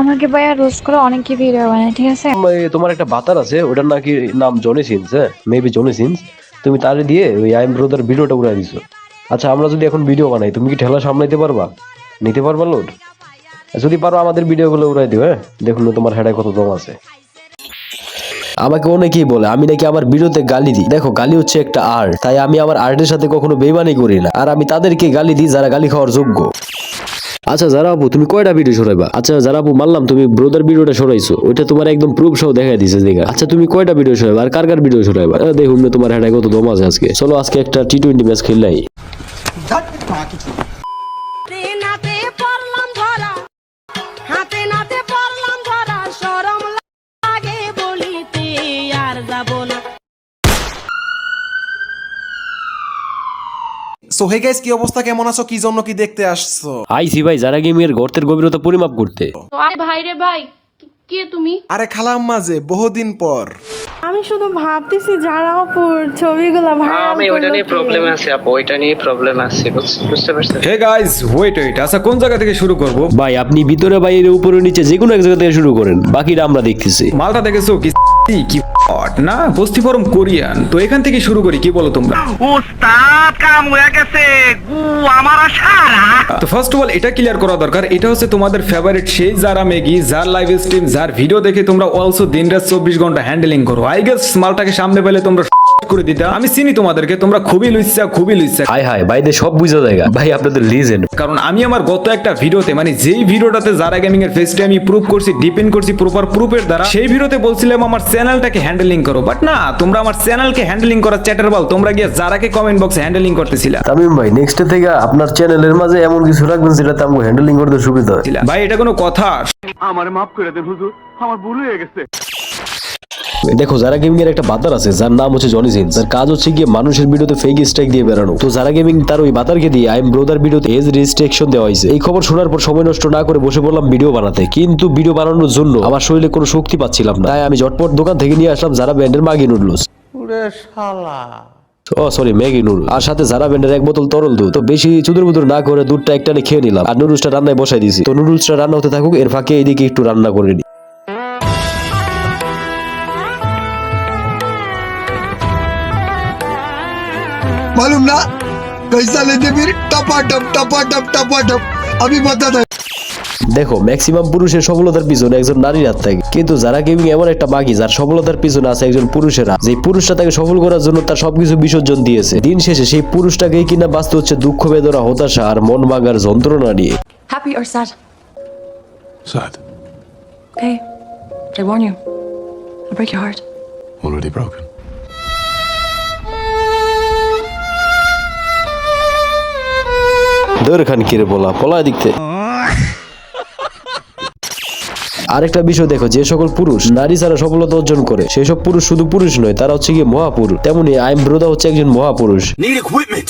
আমাকে ভাইয়া রোজ করে অনেকে ভিডিও বানায়, ঠিক আছে? তোমার একটা বাতার আছে, ওটার নাকি নাম জনি সিন্স হ্যাঁ? মেবি জনি সিন্স তুমি তারে দিয়ে ওই আইম ব্রোদার ভিডিওটা উড়াই দিছো। আচ্ছা আমরা যদি এখন ভিডিও বানাই, তুমি কি ঠেলা সামলাইতে পারবা? নিতে পারবা লোড যদি পারো, আমাদের ভিডিওগুলো উড়াই দিও হ্যাঁ? দেখুন তোমার হেডায় কত দম আছে। আমাকে অনেকেই বলে, আমি নাকি আমার ভিডিওতে গালি দিই। দেখো, গালি হচ্ছে একটা আর্ট তাই আমি আমার আর্টের সাথে কখনো বেমানি করি না। আর আমি তাদেরকে গালি দিই যারা গালি খাওয়ার যোগ্য। আচ্ছা যারা আপু তুমি কয়টা ভিডিও সরাইবা? আচ্ছা যারা আপু মানলাম তুমি ব্রোদার ভিডিওটা সরাইছো ওইটা তোমার একদম প্রুফ সহ দেখা দিছে দেখা আচ্ছা তুমি কয়টা ভিডিও সরাইবা? আর কার কার ভিডিও সরাইবা? দেখুন তোমার হ্যাঁ কত দম আছে আজকে। চলো আজকে একটা টি টোয়েন্টি ম্যাচ খেললাই। সো হে গাইস কি অবস্থা? কেমন আছো? কি জন্য কি দেখতে আসছো? আইসি ভাই যারা গেমের গর্তের গভীরতা পরিমাপ করতে। আরে ভাই রে ভাই কি- কে তুমি? আরে খালাম মাঝে বহুদিন পর। আমি শুধু ভাবতেছি যারা অপুর ছবিগুলো ভাইরাল আমি ওইটা নিয়ে প্রবলেম আছে আপু ওইটা নিয়ে প্রবলেম আছে বুঝ- বুঝতে পারছেন? হে গাইস ওয়েট ওয়েট আচ্ছা কোন জায়গা থেকে শুরু করব? ভাই আপনি ভিতরে বাইরে উপরে নিচে যে কোনো এক জায়গা থেকে শুরু করেন বাকিটা আমরা দেখতেছি। মালটা দেখেছ? কি কি না বস্তি ফরম কোরিয়ান। তো এখান থেকে শুরু করি কি বলো তোমরা? তো ফার্স্ট অফ অল এটা ক্লিয়ার করা দরকার। এটা হচ্ছে তোমাদের ফেভারিট সেই যারা মেগি যার লাইভ স্ট্রিম যার ভিডিও দেখে তোমরা অলসো দিন রাত চব্বিশ ঘণ্টা হ্যান্ডেলিং করো। আই গেস মালটাকে সামনে পেলে তোমরা করে দিতে। আমি চিনি তোমাদেরকে তোমরা খুবই লুইসা খুবই লুইসা হাই হাই ভাইদের সব বুঝা জায়গা। ভাই আপনাদের লিজেন্ড কারণ আমি আমার গত একটা ভিডিওতে মানে যেই ভিডিওটাতে যারা গেমিং এর ফেসটা আমি প্রুভ করছি ডিপেন্ড করছি প্রপার প্রুফের দ্বারা সেই ভিডিওতে বলছিলাম আমার চ্যানেলটাকে হ্যান্ডেলিং করো। বাট না তোমরা আমার চ্যানেলকে হ্যান্ডেলিং করার চ্যাটার বল তোমরা গিয়ে যারাকে কমেন্ট বক্সে হ্যান্ডেলিং করতেছিলা। তামিম ভাই নেক্সট থেকে আপনার চ্যানেলের মাঝে এমন কিছু রাখবেন যেটাতে আমাকে হ্যান্ডেলিং করতে সুবিধা হয়। ভাই এটা কোনো কথা। দেখো যারা গেমিং এর একটা বাতার আছে যার নাম হচ্ছে জনি সিন যার কাজ হচ্ছে গিয়ে মানুষের ভিডিওতে ফেক স্ট্রাইক দিয়ে বেড়ানো। তো যারা গেমিং তার ওই বাতারকে দিয়ে আই এম ব্রোদার ভিডিওতে এজ রেস্ট্রিকশন দেওয়া হয়েছে। এই খবর শোনার পর সময় নষ্ট না করে বসে পড়লাম ভিডিও বানাতে। কিন্তু ভিডিও বানানোর জন্য আমার শরীরে কোনো শক্তি পাচ্ছিলাম না। তাই আমি ঝটপট দোকান থেকে নিয়ে আসলাম যারা ব্র্যান্ডের মাগি নুডলস ও সরি ম্যাগি নুডল আর সাথে যারা ব্র্যান্ডের এক বোতল তরল দুধ। তো বেশি চুদুর বুদুর না করে দুধটা একটানে খেয়ে নিলাম। আর নুডলসটা রান্নায় বসাই দিয়েছি। তো নুডলসটা রান্না হতে থাকুক এর ফাঁকে এইদিকে একটু রান্না করে নিই मालूम ना कैसा लेते फिर टपाटप टपाटप टपाटप अभी बता था দেখো ম্যাক্সিমাম পুরুষের সফলতার পিছনে একজন নারীর হাত থাকে কিন্তু যারা গেমিং এমন একটা বাকি যার সফলতার পিছনে আছে একজন পুরুষেরা যে পুরুষটা তাকে সফল করার জন্য তার সবকিছু বিসর্জন দিয়েছে দিন শেষে সেই পুরুষটাকেই কিনা বাঁচতে হচ্ছে দুঃখ বেদনা হতাশা আর মন ভাঙার যন্ত্রণা নিয়ে Happy or sad? Sad. Okay. I warn you. I'll break your heart. Already broken. দৌড় খান কিরে বলা পলা দিকতে আরেকটা বিষয় দেখো যে সকল পুরুষ নারী ছাড়া সফলতা অর্জন করে সেসব পুরুষ শুধু পুরুষ নয় তারা হচ্ছে গিয়ে মহাপুরুষ। তেমনি আইম ব্রোদা হচ্ছে একজন মহাপুরুষ। Need equipment.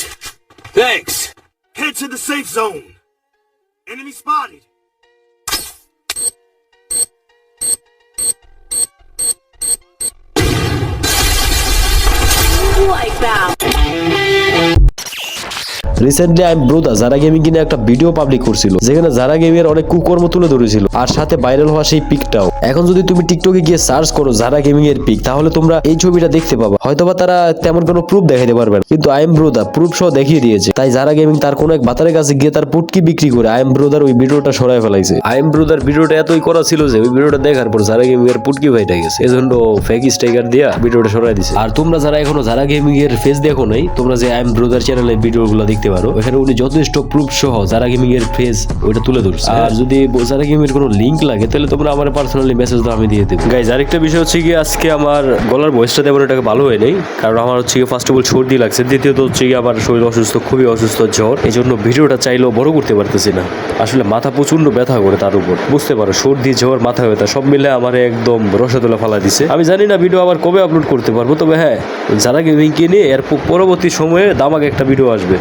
রিসেন্টলি আইম ব্রোদা যারা গেমিং কিনে একটা ভিডিও পাবলিক করছিল, যেখানে যারা গেমের অনেক কুকর্ম তুলে ধরেছিল, আর সাথে ভাইরাল হওয়া সেই পিকটাও এখন যদি তুমি টিকটকে গিয়ে সার্চ করো যারা গেমিং এর পিক তাহলে তোমরা এই ছবিটা দেখতে পাবা। হয়তোবা তারা তেমন কোনো প্রুফ দেখাইতে পারবে না। কিন্তু আইম ব্রোদা প্রুফ সহ দেখিয়ে দিয়েছে। তাই যারা গেমিং তার কোনো এক বাতারের কাছে গিয়ে তার পুটকি বিক্রি করে আই এম ব্রোদার ওই ভিডিওটা সরাই ফেলাইছে। আইম ব্রোদার ভিডিওটা এতই করা ছিল যে ওই ভিডিওটা দেখার পর যারা গেমিং এর পুটকি ভাইটা গেছে। এজন্য ফেক স্টাইকার দিয়া ভিডিওটা সরাই দিছে। আর তোমরা যারা এখনও যারা গেমিং এর ফেস দেখো নাই, তোমরা যে আইম ব্রোদার চ্যানেলে ভিডিওগুলো দেখতে পারো এখানে উনি যথেষ্ট প্রুফ সহ যারা গেমিং এর ফেস ওইটা তুলে ধরছে। আর যদি যারা গেমিং এর কোনো লিংক লাগে তাহলে তোমরা আমার পার্সোনালি মেসেজ দাও আমি দিয়ে দেবো। গাইজ আরেকটা বিষয় হচ্ছে কি আজকে আমার গলার ভয়েসটা তেমন এটাকে ভালো হয় নাই কারণ আমার হচ্ছে কি ফার্স্ট অফ অল সর্দি লাগছে দ্বিতীয়ত হচ্ছে কি আমার শরীর অসুস্থ খুবই অসুস্থ জ্বর। এই জন্য ভিডিওটা চাইলেও বড় করতে পারতেছি না। আসলে মাথা প্রচণ্ড ব্যথা করে তার উপর। বুঝতে পারো সর্দি জ্বর মাথা ব্যথা সব মিলে আমার একদম রসতলা ফালা দিছে। আমি জানি না ভিডিও আবার কবে আপলোড করতে পারব তবে হ্যাঁ যারা গেমিং কিনে এর পরবর্তী সময়ে দামাকে একটা ভিডিও আসবে।